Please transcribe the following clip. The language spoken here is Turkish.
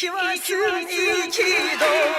ki varsın, iyi ki doğdun.